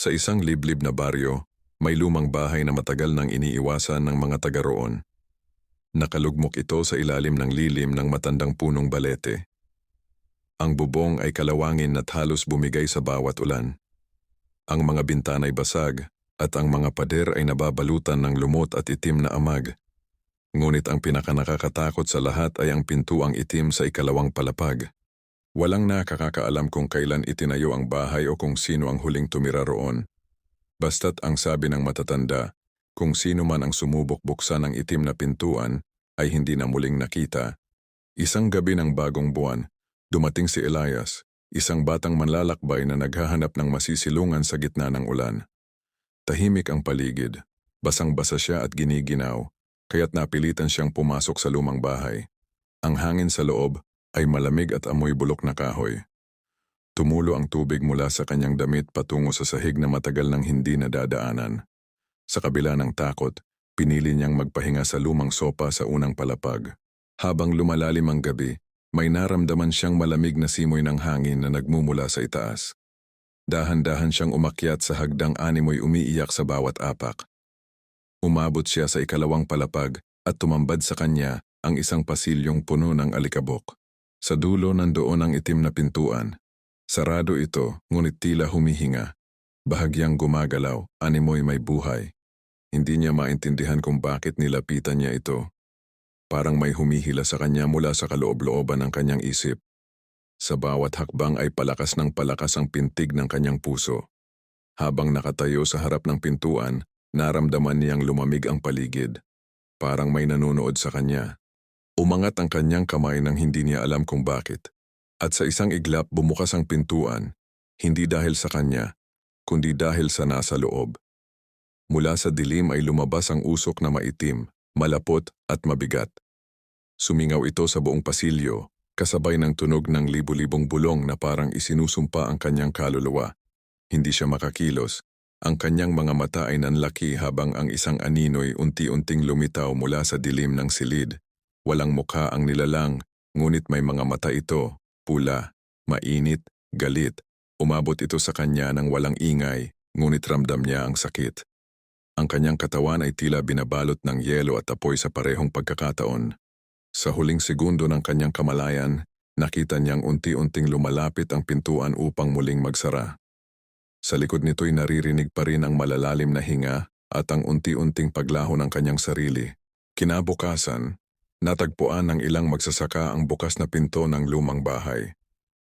Sa isang liblib na baryo, may lumang bahay na matagal nang iniiwasan ng mga taga roon. Nakalugmok ito sa ilalim ng lilim ng matandang punong balete. Ang bubong ay kalawangin at halos bumigay sa bawat ulan. Ang mga bintana ay basag at ang mga pader ay nababalutan ng lumot at itim na amag. Ngunit ang pinakanakakatakot sa lahat ay ang pintuang itim sa ikalawang palapag. Walang nakakakaalam kung kailan itinayo ang bahay o kung sino ang huling tumira roon. Basta't ang sabi ng matatanda, kung sino man ang sumubok buksan ang itim na pintuan, ay hindi na muling nakita. Isang gabi ng bagong buwan, dumating si Elias, isang batang manlalakbay na naghahanap ng masisilungan sa gitna ng ulan. Tahimik ang paligid, basang-basa siya at giniginaw, kaya't napilitan siyang pumasok sa lumang bahay. Ang hangin sa loob ay malamig at amoy bulok na kahoy. Tumulo ang tubig mula sa kanyang damit patungo sa sahig na matagal nang hindi nadadaanan. Sa kabila ng takot, pinili niyang magpahinga sa lumang sopa sa unang palapag. Habang lumalalim ang gabi, may naramdaman siyang malamig na simoy ng hangin na nagmumula sa itaas. Dahan-dahan siyang umakyat sa hagdang animoy umiiyak sa bawat apak. Umabot siya sa ikalawang palapag at tumambad sa kanya ang isang pasilyong puno ng alikabok. Sa dulo nandoon ang itim na pintuan. Sarado ito, ngunit tila humihinga. Bahagyang gumagalaw, animoy may buhay. Hindi niya maintindihan kung bakit nilapitan niya ito. Parang may humihila sa kanya mula sa kaloob-looban ng kanyang isip. Sa bawat hakbang ay palakas ng palakas ang pintig ng kanyang puso. Habang nakatayo sa harap ng pintuan, naramdaman niyang lumamig ang paligid. Parang may nanonood sa kanya. Umangat ang kanyang kamay nang hindi niya alam kung bakit. At sa isang iglap bumukas ang pintuan, hindi dahil sa kanya, kundi dahil sa nasa loob. Mula sa dilim ay lumabas ang usok na maitim, malapot at mabigat. Sumingaw ito sa buong pasilyo, kasabay ng tunog ng libu-libong bulong na parang isinusumpa ang kanyang kaluluwa. Hindi siya makakilos. Ang kanyang mga mata ay nanlaki habang ang isang aninoy unti-unting lumitaw mula sa dilim ng silid. Walang mukha ang nilalang, ngunit may mga mata ito, pula, mainit, galit. Umabot ito sa kanya ng walang ingay, ngunit ramdam niya ang sakit. Ang kanyang katawan ay tila binabalot ng yelo at apoy sa parehong pagkakataon. Sa huling segundo ng kanyang kamalayan, nakita niyang unti-unting lumalapit ang pintuan upang muling magsara. Sa likod nito'y naririnig pa rin ang malalalim na hinga at ang unti-unting paglaho ng kanyang sarili. Kinabukasan, natagpuan ng ilang magsasaka ang bukas na pinto ng lumang bahay.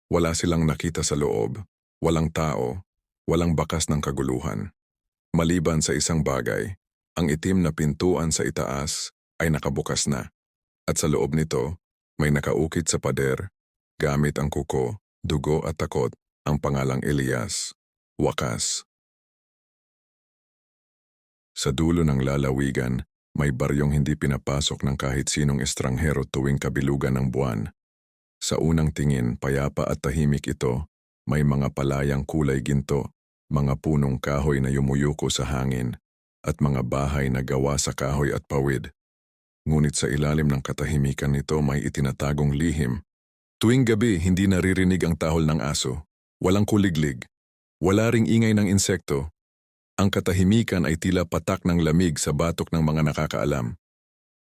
Wala silang nakita sa loob, walang tao, walang bakas ng kaguluhan. Maliban sa isang bagay, ang itim na pintuan sa itaas ay nakabukas na. At sa loob nito, may nakaukit sa pader, gamit ang kuko, dugo at takot, ang pangalang Elias. Wakas. Sa dulo ng lalawigan, may baryong hindi pinapasok ng kahit sinong estranghero tuwing kabilugan ng buwan. Sa unang tingin, payapa at tahimik ito, may mga palayang kulay ginto, mga punong kahoy na yumuyuko sa hangin, at mga bahay na gawa sa kahoy at pawid. Ngunit sa ilalim ng katahimikan nito may itinatagong lihim. Tuwing gabi, hindi naririnig ang tahol ng aso. Walang kuliglig. Wala ring ingay ng insekto. Ang katahimikan ay tila patak ng lamig sa batok ng mga nakakaalam.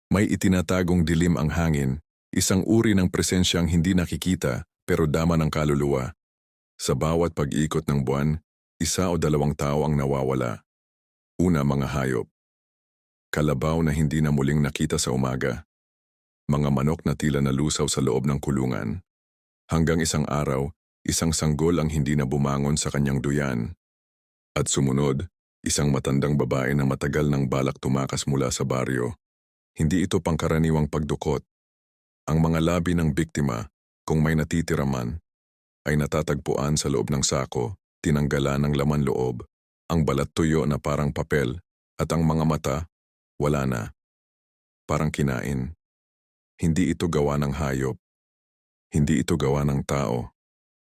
May itinatagong dilim ang hangin, isang uri ng presensyang hindi nakikita pero dama ng kaluluwa. Sa bawat pag-ikot ng buwan, isa o dalawang tao ang nawawala. Una mga hayop. Kalabaw na hindi na muling nakita sa umaga. Mga manok na tila nalusaw sa loob ng kulungan. Hanggang isang araw, isang sanggol ang hindi na bumangon sa kanyang duyan. At sumunod, isang matandang babae na matagal ng balak tumakas mula sa baryo. Hindi ito pangkaraniwang pagdukot. Ang mga labi ng biktima, kung may natitira man, ay natatagpuan sa loob ng sako, tinanggalan ng laman loob, ang balat tuyo na parang papel, at ang mga mata, wala na. Parang kinain. Hindi ito gawa ng hayop. Hindi ito gawa ng tao.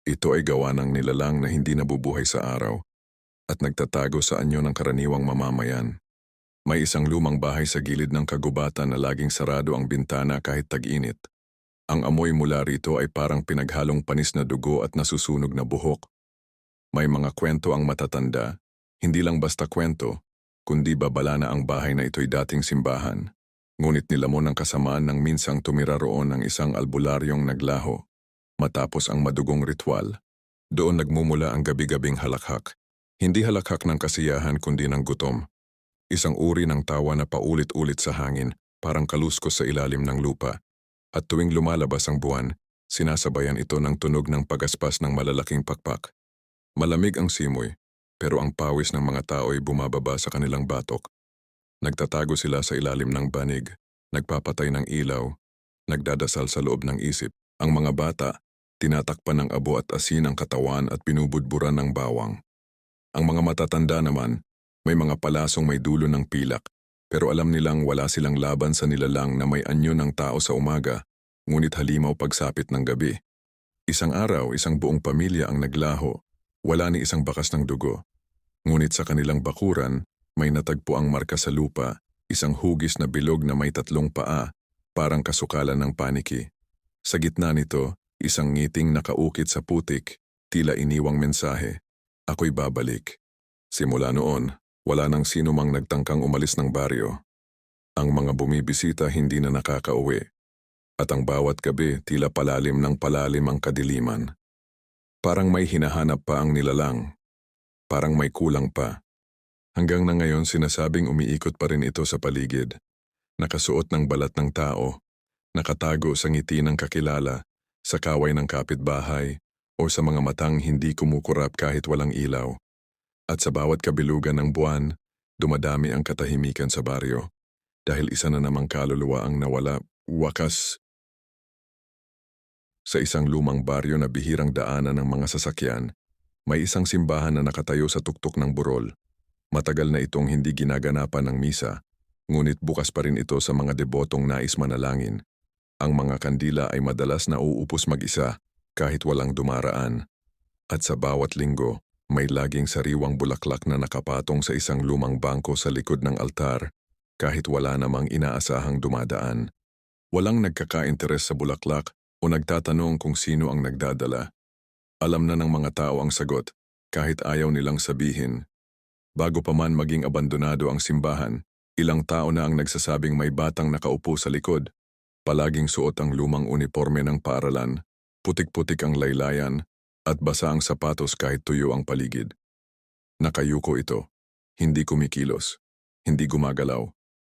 Ito ay gawa ng nilalang na hindi nabubuhay sa araw at nagtatago sa anyo ng karaniwang mamamayan. May isang lumang bahay sa gilid ng kagubatan na laging sarado ang bintana kahit tag-init. Ang amoy mula rito ay parang pinaghalong panis na dugo at nasusunog na buhok. May mga kwento ang matatanda Hindi lang basta kwento, kundi babala na ang bahay na ito'y dating simbahan. Ngunit nilamon ng kasamaan ng minsang tumira roon ang isang albularyong naglaho. Matapos ang madugong ritual, doon nagmumula ang gabi-gabing halakhak. Hindi halakhak ng kasiyahan kundi ng gutom. Isang uri ng tawa na paulit-ulit sa hangin, parang kaluskos sa ilalim ng lupa. At tuwing lumalabas ang buwan, sinasabayan ito ng tunog ng pagaspas ng malalaking pakpak. Malamig ang simoy, pero ang pawis ng mga tao ay bumababa sa kanilang batok. Nagtatago sila sa ilalim ng banig, nagpapatay ng ilaw, nagdadasal sa loob ng isip. Ang mga bata, tinatakpan ng abo at asin ang katawan at binubudburan ng bawang. Ang mga matatanda naman, may mga palasong may dulo ng pilak, pero alam nilang wala silang laban sa nilalang na may anyo ng tao sa umaga, ngunit halimaw pagsapit ng gabi. Isang araw, isang buong pamilya ang naglaho, wala ni isang bakas ng dugo. Ngunit sa kanilang bakuran, may natagpo ang marka sa lupa, isang hugis na bilog na may tatlong paa, parang kasukalan ng paniki. Sa gitna nito, isang ngiting nakaukit sa putik, tila iniwang mensahe. Ako'y babalik. Simula noon, wala nang sino mang nagtangkang umalis ng baryo. Ang mga bumibisita hindi na nakakauwi. At ang bawat gabi tila palalim ng palalim ang kadiliman. Parang may hinahanap pa ang nilalang. Parang may kulang pa. Hanggang na ngayon sinasabing umiikot pa rin ito sa paligid. Nakasuot ng balat ng tao, nakatago sa ngiti ng kakilala, sa kaway ng kapitbahay, o sa mga matang hindi kumukurap kahit walang ilaw. At sa bawat kabilugan ng buwan, dumadami ang katahimikan sa baryo. Dahil isa na namang kaluluwa ang nawala, wakas. Sa isang lumang baryo na bihirang daanan ng mga sasakyan, may isang simbahan na nakatayo sa tuktok ng burol. Matagal na itong hindi ginaganapan ng misa, ngunit bukas pa rin ito sa mga debotong nais manalangin. Ang mga kandila ay madalas na uupos mag-isa kahit walang dumaraan. At sa bawat linggo, may laging sariwang bulaklak na nakapatong sa isang lumang bangko sa likod ng altar kahit wala namang inaasahang dumadaan. Walang nagkaka-interes sa bulaklak o nagtatanong kung sino ang nagdadala. Alam na ng mga tao ang sagot kahit ayaw nilang sabihin. Bago pa man maging abandonado ang simbahan, ilang tao na ang nagsasabing may batang nakaupo sa likod. Palaging suot ang lumang uniforme ng paaralan, putik-putik ang laylayan, at basa ang sapatos kahit tuyo ang paligid. Nakayuko ito, hindi kumikilos, hindi gumagalaw,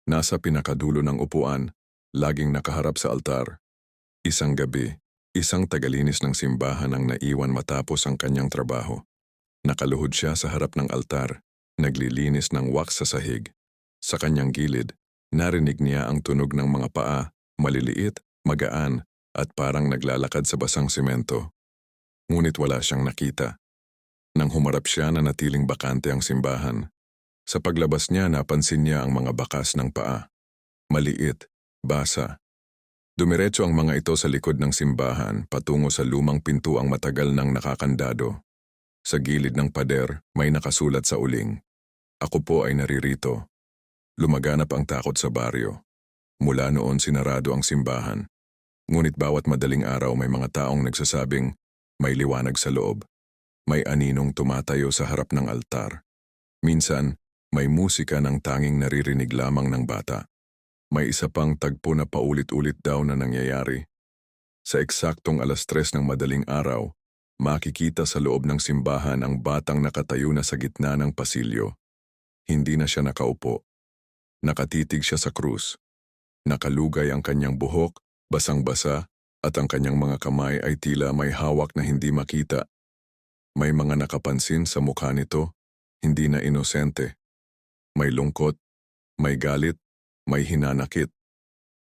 nasa pinakadulo ng upuan, laging nakaharap sa altar. Isang gabi, isang tagalinis ng simbahan ang naiwan matapos ang kanyang trabaho. Nakaluhod siya sa harap ng altar, naglilinis ng wax sa sahig. Sa kanyang gilid, narinig niya ang tunog ng mga paa, maliliit, magaan, at parang naglalakad sa basang simento. Ngunit wala siyang nakita. Nang humarap siya na natiling bakante ang simbahan. Sa paglabas niya napansin niya ang mga bakas ng paa. Maliit, basa. Dumiretso ang mga ito sa likod ng simbahan patungo sa lumang pintuang matagal ng nakakandado. Sa gilid ng pader may nakasulat sa uling. Ako po ay naririto. Lumaganap ang takot sa baryo. Mula noon sinarado ang simbahan. Ngunit bawat madaling araw may mga taong nagsasabing may liwanag sa loob. May aninong tumatayo sa harap ng altar. Minsan, may musika ng tanging naririnig lamang ng bata. May isa pang tagpo na paulit-ulit daw na nangyayari. Sa eksaktong alas tres ng madaling araw, makikita sa loob ng simbahan ang batang nakatayo na sa gitna ng pasilyo. Hindi na siya nakaupo. Nakatitig siya sa krus. Nakalugay ang kanyang buhok, basang-basa, at ang kanyang mga kamay ay tila may hawak na hindi makita. May mga nakapansin sa mukha nito, hindi na inosente. May lungkot, may galit, may hinanakit.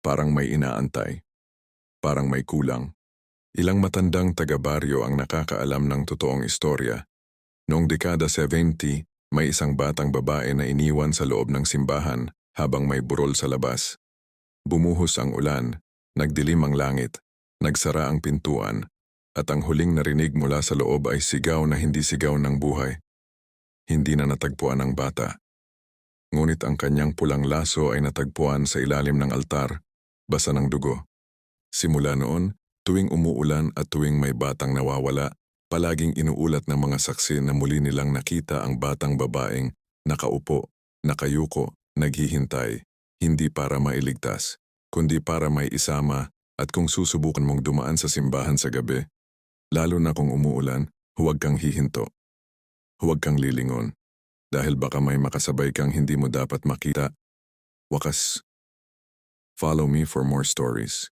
Parang may inaantay. Parang may kulang. Ilang matandang taga-baryo ang nakakaalam ng totoong istorya. Noong dekada 70, may isang batang babae na iniwan sa loob ng simbahan habang may burol sa labas. Bumuhos ang ulan, nagdilim ang langit, Nagsara ang pintuan, at ang huling narinig mula sa loob ay sigaw na hindi sigaw ng buhay. Hindi na natagpuan ang bata. Ngunit ang kanyang pulang laso ay natagpuan sa ilalim ng altar, basa ng dugo. Simula noon, tuwing umuulan at tuwing may batang nawawala, Palaging inuulat ng mga saksi na muli nilang nakita ang batang babaeng nakaupo, nakayuko, naghihintay, hindi para mailigtas, kundi para may isama at kung susubukan mong dumaan sa simbahan sa gabi, lalo na kung umuulan, huwag kang hihinto. Huwag kang lilingon, dahil baka may makasabay kang hindi mo dapat makita. Wakas, follow me for more stories.